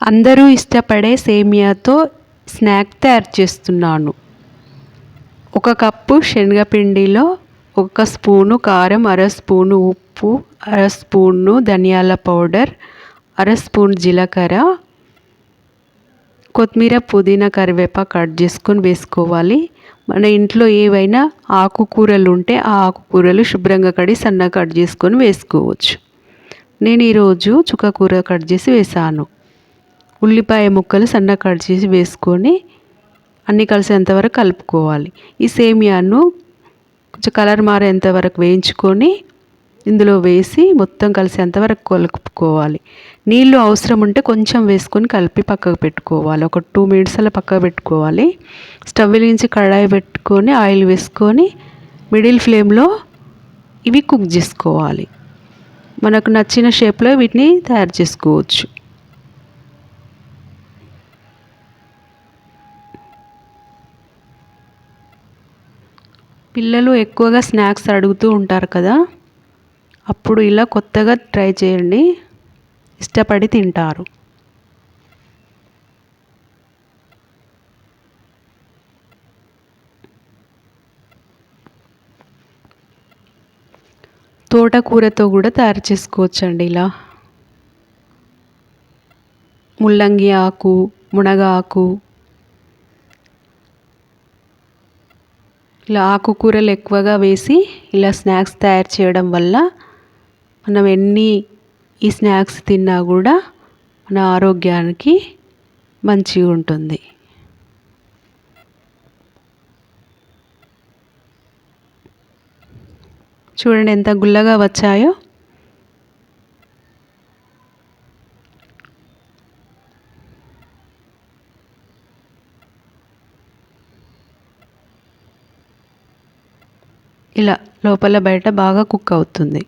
అందరూ ఇష్టపడే సేమియాతో స్నాక్ తయారు చేస్తున్నాను. ఒక కప్పు శనగపిండిలో ఒక స్పూను కారం అర స్పూను ఉప్పు అర స్పూను ధనియాల పౌడర్ అర స్పూన్ జీలకర్ర కొత్తిమీర పుదీనా కరివేపాకు కట్ చేసుకొని వేసుకోవాలి. మన ఇంట్లో ఏవైనా ఆకుకూరలు ఉంటే ఆ ఆకుకూరలు శుభ్రంగా కడి సన్నగా కట్ చేసుకొని వేసుకోవచ్చు. నేను ఈరోజు చుక్కకూర కట్ చేసి వేసాను ఉల్లిపాయ ముక్కలు సన్నగా కట్ చేసి వేసుకొని అన్నీ కలిసేంత వరకు కలుపుకోవాలి. ఈ సేమియాను కొంచెం కలర్ మారేంత వరకు వేయించుకొని ఇందులో వేసి మొత్తం కలిసేంత వరకు కలుపుకోవాలి. నీళ్ళు అవసరం ఉంటే కొంచెం వేసుకొని కలిపి పక్కకు పెట్టుకోవాలి. ఒక టూ మినిట్స్ అలా పక్కకు పెట్టుకోవాలి. స్టవ్ వెలిగించి కడాయి పెట్టుకొని ఆయిల్ వేసుకొని మిడిల్ ఫ్లేమ్లో ఇవి కుక్ చేసుకోవాలి. మనకు నచ్చిన షేప్లో వీటిని తయారు చేసుకోవచ్చు. పిల్లలు ఎక్కువగా స్నాక్స్ అడుగుతూ ఉంటారు కదా అప్పుడు ఇలా కొత్తగా ట్రై చేయండి. ఇష్టపడి తింటారు. తోటకూరతో కూడా తయారు చేసుకోవచ్చండి ఇలా. ముల్లంగి ఆకు మునగ ఆకు ఇలా ఆకుకూరలు ఎక్కువగా వేసి ఇలా స్నాక్స్ తయారు చేయడం వల్ల మనం ఎన్ని ఈ స్నాక్స్ తిన్నా కూడా మన ఆరోగ్యానికి మంచిగా ఉంటుంది. చూడండి ఎంత గుల్లగా వచ్చాయో. ఇలా లోపల బయట బాగా కుక్ అవుతుంది.